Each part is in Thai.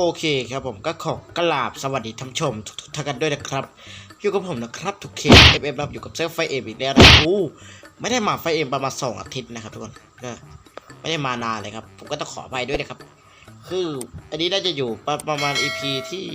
โอเคครับผมก็ขอกราบสวัสดีท่านชมทุกท่านกันด้วยนะครับ อยู่กับผมนะครับทุกเคเอฟเอฟรับอยู่กับเซิร์ฟไฟเอ็มอีกแล้วนะอู้ไม่ได้มาไฟเอ็มประมาณสองอาทิตย์นะครับทุกคนก็ไม่ได้มานานเลยครับ ผมก็ต้องขอไปด้วยนะครับ คืออันนี้น่าจะอยู่ประประมาณ EP ที่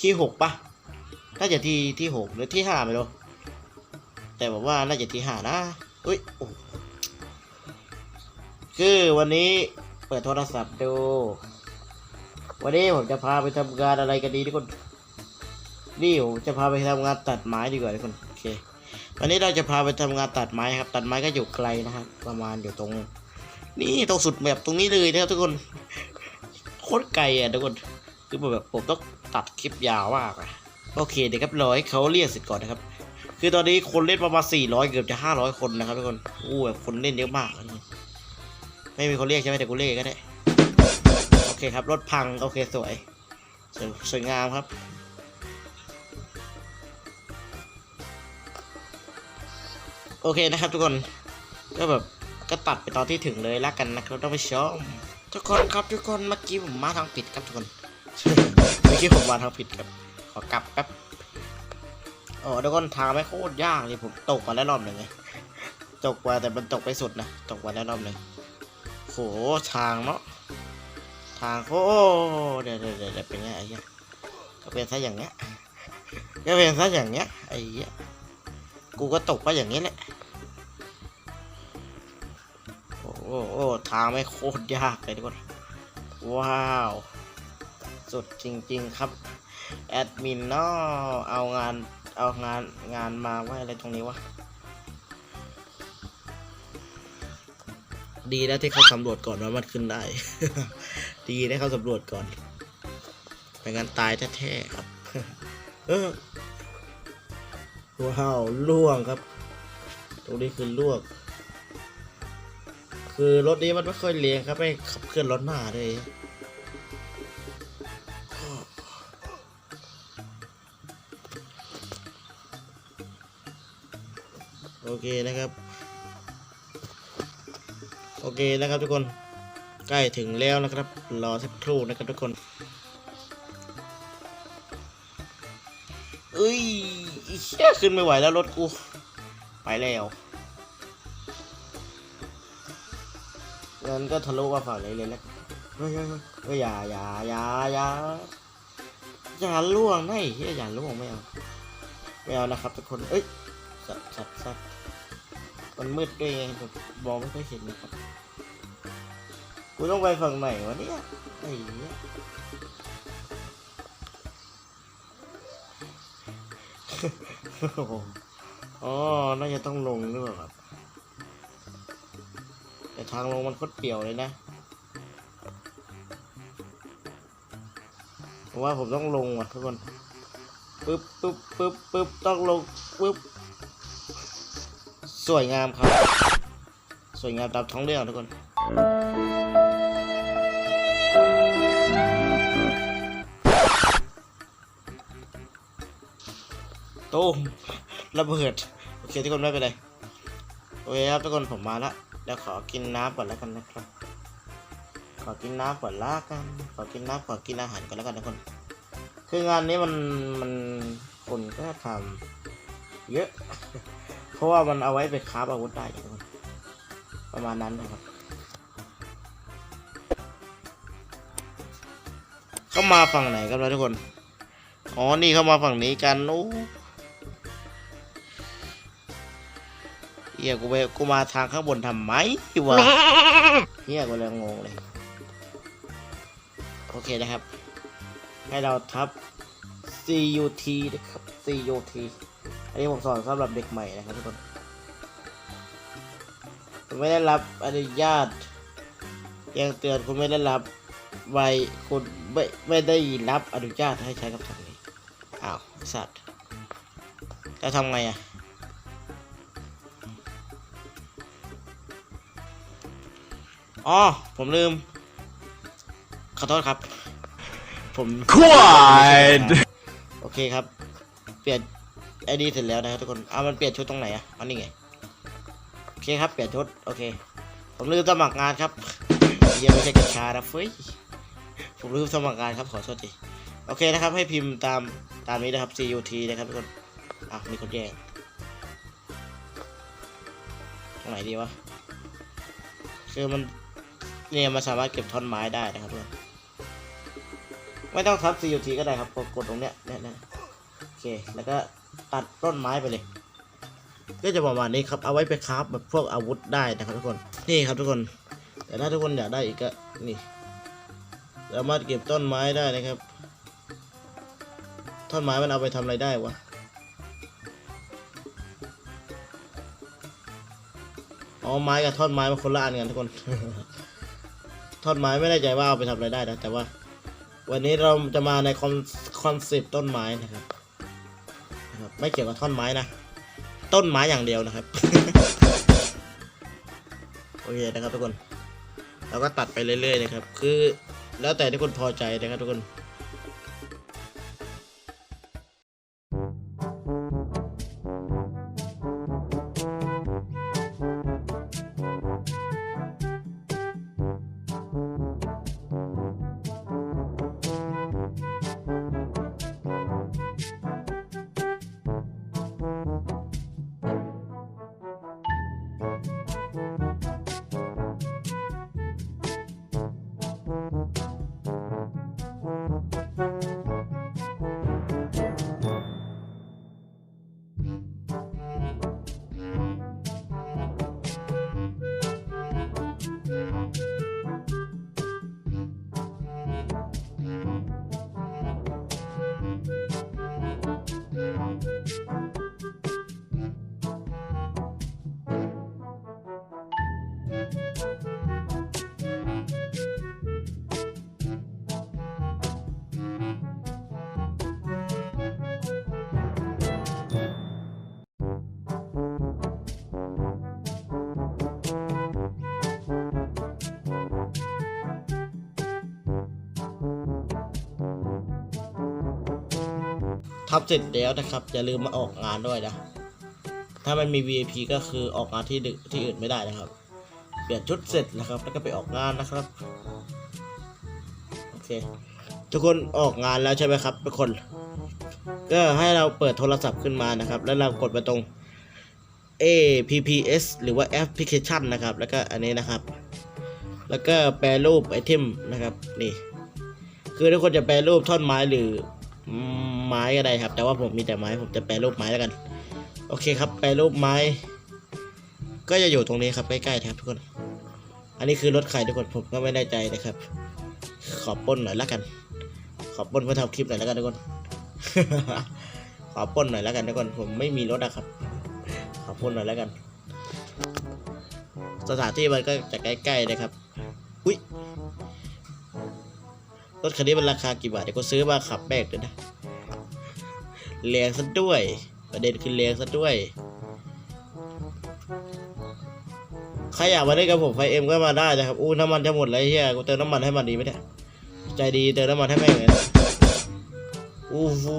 ที่หกปะน่าจะที่ที่หกหรือที่ห้าไม่รู้แต่บอกว่าน่าจะที่ห้านะอุ้ยโอ้คือวันนี้เปิดโทรศัพท์ดู วันนี้ผมจะพาไปทำงานอะไรกันดีทุกคน นี่ผมจะพาไปทำงานตัดไม้ดีกว่าทุกคน โอเค วันนี้เราจะพาไปทำงานตัดไม้ครับ ตัดไม้ก็อยู่ไกลนะครับ ประมาณอยู่ตรง นี่ตรงสุดแบบตรงนี้เลยนะครับทุกคน โคตรไกลอะทุกคน คือแบบผมต้องตัดคลิปยาวมากอะโอเคเดี๋ยวครับรอให้เขาเรียกเสร็จก่อนนะครับ คือตอนนี้คนเล่นประมาณ 400 เกือบจะ 500 คนนะครับทุกคน อู้แบบคนเล่นเยอะมากเลยไม่มีคนเรียกใช่ไหมแต่กูเรียกก็ได้ คครับ รถพัง โอเคสวยสวย สวยงามครับ โอเคนะครับทุกคน ก็แบบ ก็ตัดไปตอนที่ถึงเลยละกันนะครับท่านผู้ชมทุกคนครับทุกคน เมื่อกี้ผมมาทางผิดครับทุกคน เมื่อกี้ผมมาทางผิดครับ ขอกลับแป๊บโอ้ทุกคนทางไม่โคตรยากเลยผมตกมาแล้วรอบหนึ่งไงตกมาแต่มันตกไปสุดนะ ตกมาแล้วรอบหนึ่งโหทางเนาะ ทางโอ้เดี๋ยวเดี๋ยวเดี๋ยวเป็นไงไอ้เหี้ยก็เป็นซะอย่างเงี้ยก็เป็นซะอย่างเงี้ยไอ้เหี้ยกูก็ตกไปอย่างนี้แหละโอ้โหโอ้ทางไม่โคตรยากเลยทุกคนว้าวสุดจริง ๆครับแอดมินเนาะเอางานเอางานงานมาไว้อะไรตรงนี้วะดีแล้วที่เขาสำรวจก่อนว่ามันขึ้นได้ ดีได้เขาสำรวจก่อนไม่งั้นตายแท้ๆครับเออว้าวล่วงครับ ตรงนี้คือล่วง คือรถนี้มันไม่ค่อยเรียงครับไม่ขับเคลื่อนรถหน้าเลยโอเคนะครับ โอเคนะครับทุกคน ใกล้ถึงแล้วนะครับ รอสักครู่นะครับทุกคนเอ้ยเชี่ยขึ้นไม่ไหวแล้วรถกู ไปแล้วงั้นก็ทะลุมาฝั่งนี้เลยนะเฮ้ยเฮ้ยเฮ้ยอย่าอย่าอย่าอย่าอย่าล่วงไอ้เฮียอย่าล่วงไม่เอาไม่เอานะครับทุกคนเอ้ยสัตว์สัตว์สัตว์มันมืดด้วยไงผมมองไม่ค่อยเห็นนะครับ ต้องไปฝั่งไหนวะเนี่ยไอ้เหี้ยโอ้โหอ๋อ น่าจะต้องลงหรือเปล่าครับ แต่ทางลงมันโคตรเปี่ยวเลยนะผมว่าผมต้องลงว่ะทุกคนปึ๊บปึ๊บปึ๊บปึ๊บต้องลงปึ๊บ สวยงามครับ สวยงามตามท้องเรื่องทุกคน ตูมระเบิดโอเคทุกคนไม่เป็นไรโอเคครับทุกคนผมมาละแล้วขอกินน้ำก่อนแล้วกันนะครับ ขอกินน้ำก่อนละกัน ขอกินน้ำขอกินอาหารก่อนแล้วกันทุกคน คืองานนี้มันมันคนก็ทำเยอะ เพราะว่ามันเอาไว้ไปคราอาวุธได้ทุกคนประมาณนั้นนะครับเข้ามาฝั่งไหนกันแล้วทุกคน อ๋อ นี่เข้ามาฝั่งนี้กัน โอ้ เฮียกูไปกูมาทางข้างบนทำไมวะเฮียกูเลยงงเลย โอเคนะครับ ให้เราทับ CUT นะครับ CUT อันนี้ผมสอนสำหรับเด็กใหม่นะครับทุกคนคุณไม่ได้รับอนุญาตแจ้งเตือนคุณไม่ได้รับใบคุณไม่ไม่ได้รับอนุญาตให้ใช้กับทางนี้อ้าวสัตว์จะทำไงอะ อ๋อผมลืม ขอโทษครับ ผม Quad โอเคครับ เปลี่ยนไอดีเสร็จแล้วนะครับทุกคนเอามันเปลี่ยนชุดตรงไหนอะอันนี้ไงโอเคครับเปลี่ยนชุดโอเค ผมลืมสมัครงานครับเยังไม่ใช่กัญชานะเฟ้ยผผมลืมสมัครงานครับขอโทษทีโอเคนะครับ ให้พิมพ์ตามตามนี้นะครับ CUT นะครับทุกคนอะมีคนแย่งตรงไหนดีวะคือมัน เนี่ยมันสามารถเก็บท่อนไม้ได้นะครับทุกคนไม่ต้องทับ CUT ก็ได้ครับกดกดตรงเนี้ยเนี่ยเนี่ยโอเคแล้วก็ตัดต้นไม้ไปเลย ก็จะประมาณนี้ครับเอาไว้ไปคราฟแบบพวกอาวุธได้นะครับทุกคนนี่ครับทุกคน แต่ถ้าทุกคนอยากได้อีกก็นี่สามารถเก็บต้นไม้ได้นะครับท่อนไม้มันเอาไปทำอะไรได้วะอ๋อไม้กับท่อนไม้มันคนละอันกันทุกคน ท่อนไม้ไม่แน่ใจว่าเอาไปทำอะไรได้นะ แต่ว่า วันนี้เราจะมาในคอนคอนเซปต์ต้นไม้นะครับนะครับ ไม่เกี่ยวกับท่อนไม้นะ ต้นไม้อย่างเดียวนะครับ โอเคนะครับทุกคน เราก็ตัดไปเรื่อยๆนะครับ คือแล้วแต่ที่คนพอใจนะครับทุกคน ทับเสร็จแล้วนะครับ อย่าลืมมาออกงานด้วยนะ ถ้ามันมี VIP ก็คือออกงานที่ที่อื่นไม่ได้นะครับ เปลี่ยนชุดเสร็จนะครับ แล้วก็ไปออกงานนะครับ โอเค ทุกคนออกงานแล้วใช่ไหมครับทุกคน ก็ให้เราเปิดโทรศัพท์ขึ้นมานะครับ แล้วเรากดไปตรง APPS หรือว่าแอปพลิเคชันนะครับ แล้วก็อันนี้นะครับ แล้วก็แปรรูปไอเทมนะครับ นี่ คือทุกคนจะแปรรูปท่อนไม้หรือ ไม้ก็ได้ครับ แต่ว่าผมมีแต่ไม้ผมจะแปรรูปไม้แล้วกัน โอเคครับ แปรรูปไม้ ก็จะอยู่ตรงนี้ครับใกล้ๆนะครับทุกคน อันนี้คือรถใครทุกคนผมก็ไม่แน่ใจนะครับ ขอป้นหน่อยแล้วกัน ขอป้นเพื่อทำคลิปหน่อยแล้วกันทุกคน ขอป้นหน่อยแล้วกันทุกคนผมไม่มีรถอะครับ ขอป้นหน่อยแล้วกัน สถานที่มันก็จะใกล้ๆนะครับ รถคันนี้มันราคากี่บาทเดี๋ยวก็ซื้อมาขับแบกเลยนะแรงซะด้วย ประเด็นคือแรงซะด้วยใครอยากมาเล่นกับผมไฟเอ็มก็มาได้นะครับอู้น้ำมันจะหมดแล้วเฮียกูเติมน้ำมันให้มันดีไหมเนี่ยใจดีเติมน้ำมันให้แม่งเลยนะอู้ฟู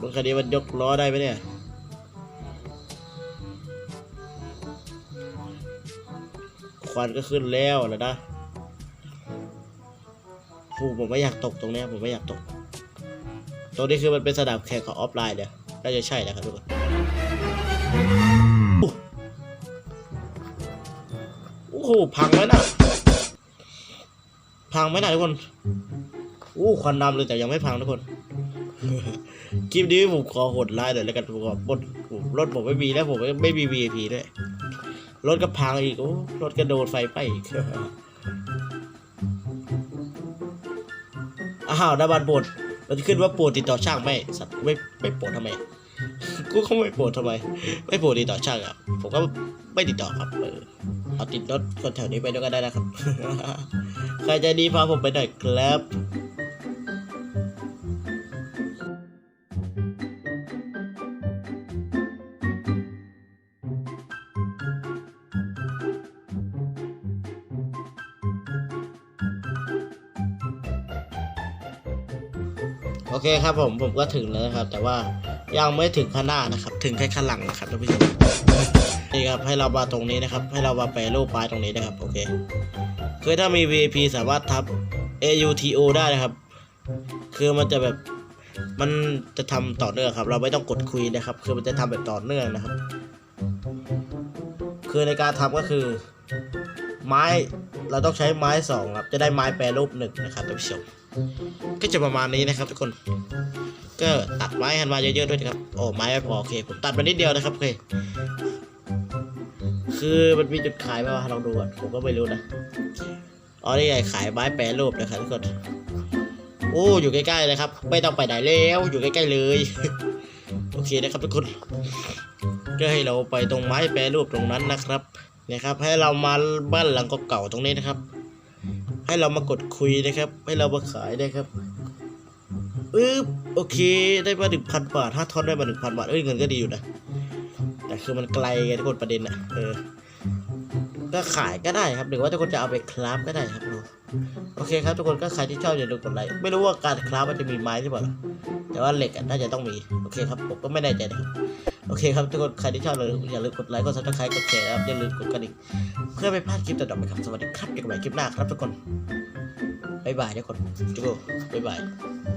รถคันนี้มันยกล้อได้ไหมเนี่ยควันก็ขึ้นแล้วแล้วนะ ฟูผมไม่อยากตกตรงเนี้ยผมไม่อยากตก ตรงนี้คือมันเป็นสนามแข่งของออฟไลน์เนี่ยน่าจะใช่นะครับทุกคนโอ้โหพังไหมนะพังไหมนะทุกคนโอ้ควันดำเลยแต่ยังไม่พังทุกคนคลิปนี้ผมขอโหดไลน์หน่อยแล้วกันผมขอบนรถผมไม่มีแล้วผมไม่มี VIP ด้วยรถก็พังอีกโอ้รถกระโดดไฟไปอีกาวดาบ้านโปรดมันจะขึ้นว่าโปรดติดต่อช่างไม่สัตว์ไม่ไม่โปรดทำไมกูเขาไม่โปรดทำไม ไม่โปรดติดต่อช่างอะผมก็ไม่ติดต่อครับเออเอาติดรถคนแถวนี้ไปด้วยกันได้นะครับ ใครใจดีพาผมไปหน่อยครับ โอเคครับผมผมก็ถึงแล้วนะครับ แต่ว่ายังไม่ถึงข้างหน้านะครับ ถึงแค่ข้างหลังนะครับท่านผู้ชมนี่ครับให้เรามาตรงนี้นะครับ ให้เรามาแปรรูปไม้ตรงนี้นะครับโอเคคือถ้ามี VIP สามารถทับ AUTO ได้นะครับ คือมันจะแบบมันจะทำต่อเนื่องครับ เราไม่ต้องกดคุยนะครับ คือมันจะทำแบบต่อเนื่องนะครับ คือในการทำก็คือ ไม้ เราต้องใช้ไม้สองครับ จะได้ไม้แปรรูปหนึ่งนะครับท่านผู้ชม ก็จะประมาณนี้นะครับ ทุกคน ก็ตัดไม้กันมาเยอะๆด้วยนะครับ โอ้ไม้ไม่พอโอเคผมตัดมานิดเดียวนะครับโอเค คือมันมีจุดขายไหมวะลองดูก่อนผมก็ไม่รู้นะ อ๋อนี่ไงขายไม้แปรรูปนะครับทุกคน โอ้อยู่ใกล้ๆเลยครับ ไม่ต้องไปไหนแล้วอยู่ใกล้ๆเลยโอเคนะครับทุกคนก็ให้เราไปตรงไม้แปรรูปตรงนั้นนะครับ นะครับ ให้เรามาบ้านหลังเก่าๆตรงนี้นะครับ ให้เรามากดคุยนะครับ ให้เรามาขายนะครับอึ๊บโอเค ได้มาหนึ่งพันบาทถ้าทอนได้มาหนึ่งพันบาทเอ้ยเงินก็ดีอยู่นะ แต่คือมันไกลไงทุกคนประเด็นอะเออก็ขายก็ได้ครับหรือว่าทุกคนจะเอาไปคราฟก็ได้ครับโอเคครับทุกคนก็ใครที่ชอบอย่าลืมกดไลค์ไม่รู้ว่าการคราฟมันจะมีไม้หรือเปล่าแต่ว่าเหล็กน่าจะต้องมีโอเคครับผมก็ไม่แน่ใจนะครับ โอเคครับทุกคนใครที่ชอบเลยอย่าลืมกดไลค์กดซับสไครต์กดแชร์นะครับอย่าลืมกดกระดิ่งเพื่อไม่พลาดคลิปต่อๆไปครับสวัสดีครับเจอกันใหม่คลิปหน้าครับทุกคนบ๊ายบายทุกคนจุ๊บบ๊ายบาย